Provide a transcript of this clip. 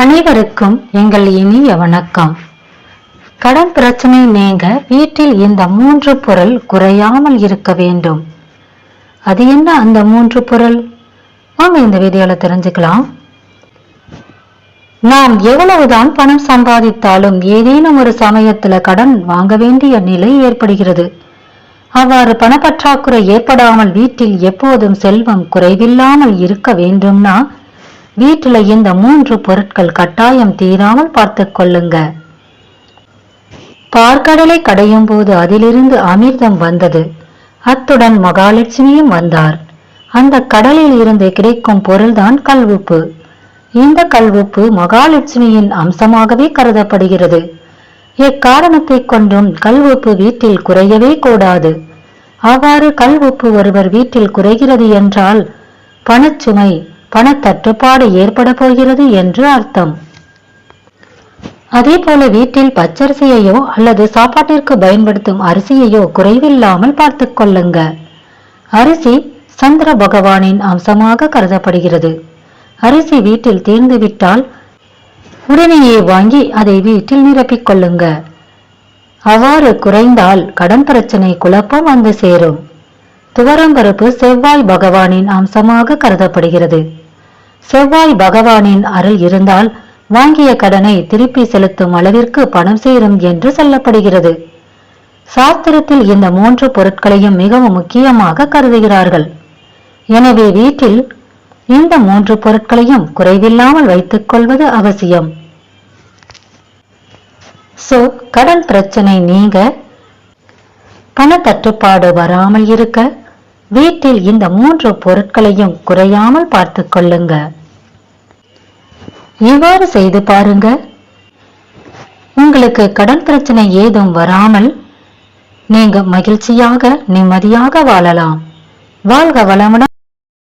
அனைவருக்கும் எங்கள் இனிய வணக்கம். கடன் பிரச்சனை நீங்க வீட்டில் இந்த மூன்று பொருள் குறையாமல் இருக்க வேண்டும். அது என்ன அந்த மூன்று பொருள்? வாங்க இந்த வீடியோல தெரிஞ்சுக்கலாம். நாம் எவ்வளவுதான் பணம் சம்பாதித்தாலும் ஏதேனும் ஒரு சமயத்துல கடன் வாங்க வேண்டிய நிலை ஏற்படுகிறது. அவ்வாறு பணப்பற்றாக்குறை ஏற்படாமல் வீட்டில் எப்போதும் செல்வம் குறைவில்லாமல் இருக்க வேண்டும்னா வீட்டில் இந்த மூன்று பொருட்கள் கட்டாயம் தீராமல் பார்த்து கொள்ளுங்க. பார்க்கடலை கடையும் போது அதிலிருந்து அமிர்தம் வந்தது. அத்துடன் மகாலட்சுமியும் வந்தார். அந்த கடலில் இருந்து கிடைக்கும் பொருள்தான் கல்வுப்பு. இந்த கல்வுப்பு மகாலட்சுமியின் அம்சமாகவே கருதப்படுகிறது. எக்காரணத்தை கொண்டும் கல்வுப்பு வீட்டில் குறையவே கூடாது. அவ்வாறு கல்வுப்பு ஒருவர் வீட்டில் குறைகிறது என்றால் பணச்சுமை பணத்தட்டுப்பாடு ஏற்பட போகிறது என்று அர்த்தம். அதே போல வீட்டில் பச்சரிசியையோ அல்லது சாப்பாட்டிற்கு பயன்படுத்தும் அரிசியையோ குறைவில்லாமல் பார்த்து கொள்ளுங்க. அரிசி சந்திர பகவானின் அம்சமாக கருதப்படுகிறது. அரிசி வீட்டில் தீர்ந்துவிட்டால் உடனேயே வாங்கி அதை வீட்டில் நிரப்பிக் கொள்ளுங்க. அவ்வாறு குறைந்தால் கடன் பிரச்சனை குழப்பம் வந்து சேரும். துவரம்பருப்பு செவ்வாய் பகவானின் அம்சமாக கருதப்படுகிறது. செவ்வாய் பகவானின் அருள் இருந்தால் வாங்கிய கடனை திருப்பி செலுத்தும் அளவிற்கு பணம் சேரும் என்று சொல்லப்படுகிறது. சாஸ்திரத்தில் இந்த மூன்று பொருட்களையும் மிகவும் முக்கியமாக கருதுகிறார்கள். எனவே வீட்டில் இந்த மூன்று பொருட்களையும் குறைவில்லாமல் வைத்துக் கொள்வது அவசியம். சோ கடன் பிரச்சனை நீங்க பண தட்டுப்பாடு வராமல் இருக்க வீட்டில் இந்த மூன்று பொருட்களையும் குறையாமல் பார்த்து கொள்ளுங்க. இவ்வாறு செய்து பாருங்க. உங்களுக்கு கடன் பிரச்சனை ஏதும் வராமல் நீங்க மகிழ்ச்சியாக நிம்மதியாக வாழலாம். வாழ்க வளமுடன்.